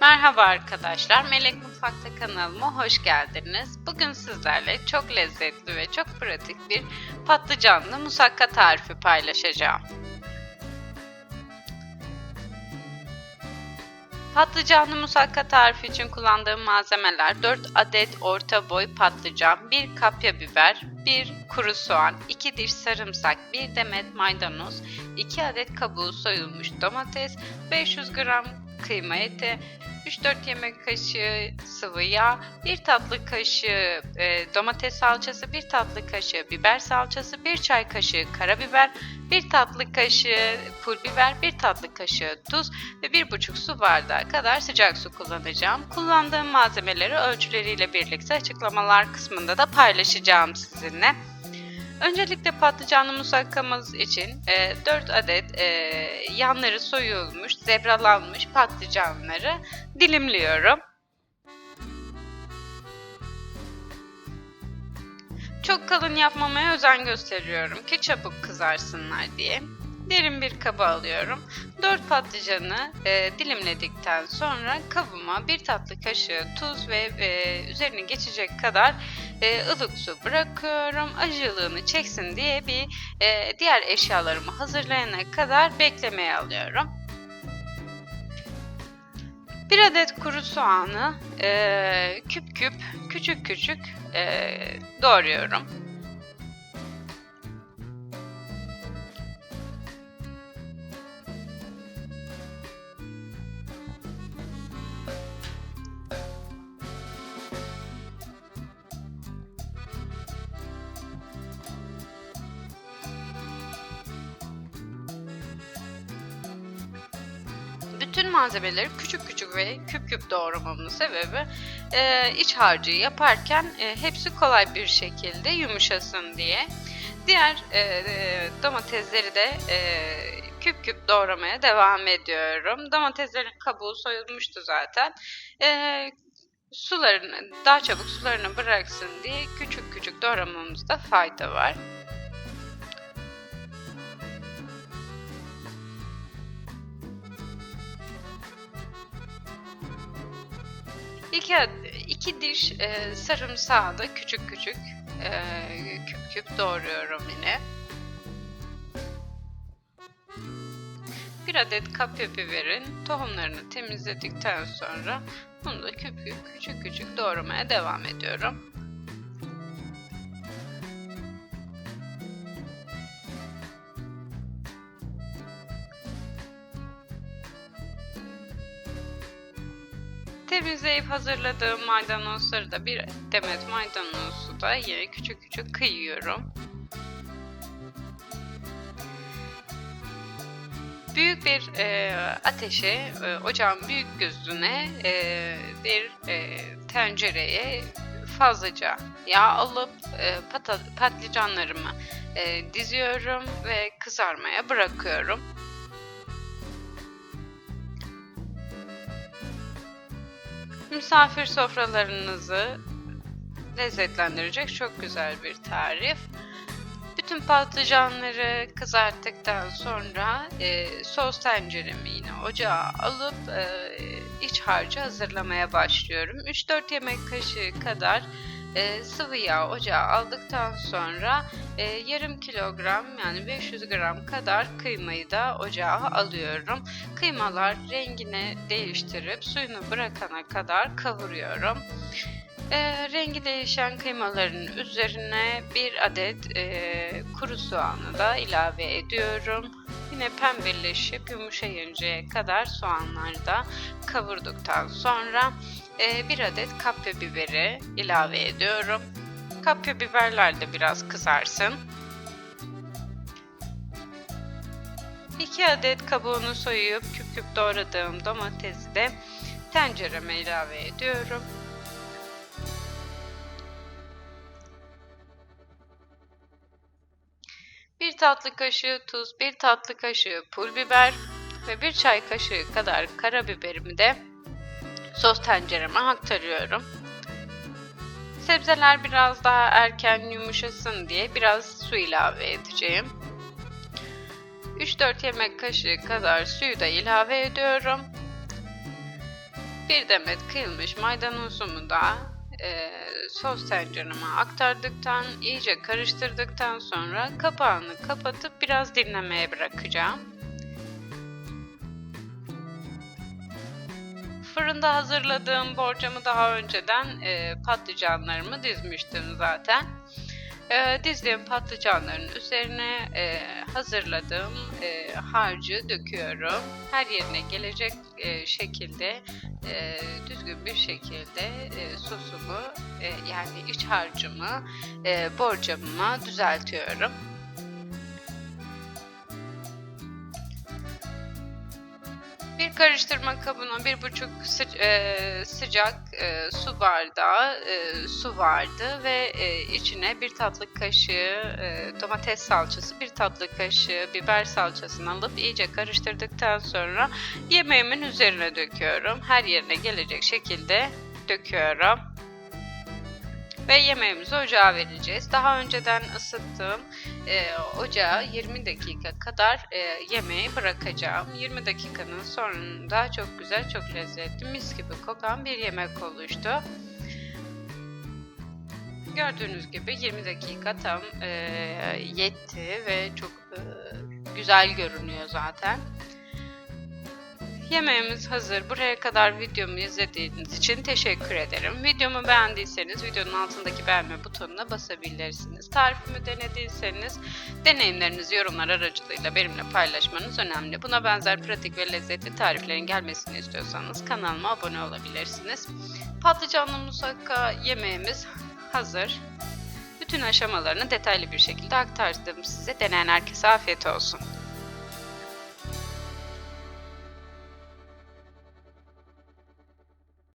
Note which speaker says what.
Speaker 1: Merhaba arkadaşlar, Melek Mutfak'ta kanalıma hoş geldiniz. Bugün sizlerle çok lezzetli ve çok pratik bir patlıcanlı musakka tarifi paylaşacağım. Patlıcanlı musakka tarifi için kullandığım malzemeler 4 adet orta boy patlıcan, 1 kapya biber, 1 kuru soğan, 2 diş sarımsak, 1 demet maydanoz, 2 adet kabuğu soyulmuş domates, 500 gram kıyma eti, 3-4 yemek kaşığı sıvı yağ, 1 tatlı kaşığı e, domates salçası, 1 tatlı kaşığı biber salçası, 1 çay kaşığı karabiber, 1 tatlı kaşığı pul biber, 1 tatlı kaşığı tuz ve 1,5 su bardağı kadar sıcak su kullanacağım. Kullandığım malzemeleri ölçüleriyle birlikte açıklamalar kısmında da paylaşacağım sizinle. Öncelikle patlıcanlı musakkamız için e, 4 adet e, yanları soyulmuş, zebralanmış patlıcanları dilimliyorum. Çok kalın yapmamaya özen gösteriyorum ki çabuk kızarsınlar diye. Derin bir kaba alıyorum. 4 patlıcanı e, dilimledikten sonra kabıma bir tatlı kaşığı tuz ve e, üzerine geçecek kadar e, ılık su bırakıyorum. Acılığını çeksin diye bir e, diğer eşyalarımı hazırlayana kadar beklemeye alıyorum. Bir adet kuru soğanı e, küp küp küçük küçük e, doğruyorum. Bütün malzemeleri küçük küçük ve küp küp doğramamın sebebi e, iç harcı yaparken e, hepsi kolay bir şekilde yumuşasın diye. Diğer e, e, domatesleri de e, küp küp doğramaya devam ediyorum. Domateslerin kabuğu soyulmuştu zaten. E, sularını daha çabuk sularını bıraksın diye küçük küçük doğramamızda fayda var. İki, iki diş e, sarımsağı da küçük küçük e, küp küp doğruyorum yine. Bir adet kapya biberin tohumlarını temizledikten sonra bunu da küp küp küçük küçük doğramaya devam ediyorum. Temizleyip hazırladığım maydanozları da bir demet maydanozu da yine küçük küçük kıyıyorum. Büyük bir e, ateşe, e, ocağın büyük gözüne e, bir e, tencereye fazlaca yağ alıp e, pata, patlıcanlarımı e, diziyorum ve kızarmaya bırakıyorum. Misafir sofralarınızı lezzetlendirecek çok güzel bir tarif. Bütün patlıcanları kızarttıktan sonra e, sos tenceremi yine ocağa alıp e, iç harcı hazırlamaya başlıyorum. 3-4 yemek kaşığı kadar e, sıvı yağ ocağa aldıktan sonra e, yarım kilogram yani 500 gram kadar kıymayı da ocağa alıyorum. Kıymalar rengini değiştirip suyunu bırakana kadar kavuruyorum. E, rengi değişen kıymaların üzerine bir adet e, kuru soğanı da ilave ediyorum. Yine pembeleşip yumuşayıncaya kadar soğanları da kavurduktan sonra e, bir adet kapya biberi ilave ediyorum. Kapya biberler de biraz kızarsın. 2 adet kabuğunu soyup küp küp doğradığım domatesi de tencereme ilave ediyorum. Tatlı kaşığı tuz, bir tatlı kaşığı pul biber ve bir çay kaşığı kadar karabiberimi de sos tencereme aktarıyorum. Sebzeler biraz daha erken yumuşasın diye biraz su ilave edeceğim. 3-4 yemek kaşığı kadar suyu da ilave ediyorum. Bir demet kıyılmış maydanozumu da e, sos tencereme aktardıktan, iyice karıştırdıktan sonra kapağını kapatıp biraz dinlemeye bırakacağım. Fırında hazırladığım borcamı daha önceden e, patlıcanlarımı dizmiştim zaten. E, dizdiğim patlıcanların üzerine e, hazırladığım e, harcı döküyorum. Her yerine gelecek e, şekilde e, düzgün bir şekilde e, sosumu e, yani iç harcımı e, borcamıma düzeltiyorum. Bir karıştırma kabına bir buçuk sı- e, sıcak e, su bardağı e, su vardı ve e, içine bir tatlı kaşığı e, domates salçası, bir tatlı kaşığı biber salçasını alıp iyice karıştırdıktan sonra yemeğimin üzerine döküyorum. Her yerine gelecek şekilde döküyorum. Ve yemeğimizi ocağa vereceğiz. Daha önceden ısıttığım e, ocağa 20 dakika kadar e, yemeği bırakacağım. 20 dakikanın sonunda çok güzel, çok lezzetli, mis gibi kokan bir yemek oluştu. Gördüğünüz gibi 20 dakika tam e, yetti ve çok e, güzel görünüyor zaten. Yemeğimiz hazır. Buraya kadar videomu izlediğiniz için teşekkür ederim. Videomu beğendiyseniz videonun altındaki beğenme butonuna basabilirsiniz. Tarifimi denediyseniz deneyimlerinizi yorumlar aracılığıyla benimle paylaşmanız önemli. Buna benzer pratik ve lezzetli tariflerin gelmesini istiyorsanız kanalıma abone olabilirsiniz. Patlıcanlı musakka yemeğimiz hazır. Bütün aşamalarını detaylı bir şekilde aktardım size. Deneyen herkese afiyet olsun.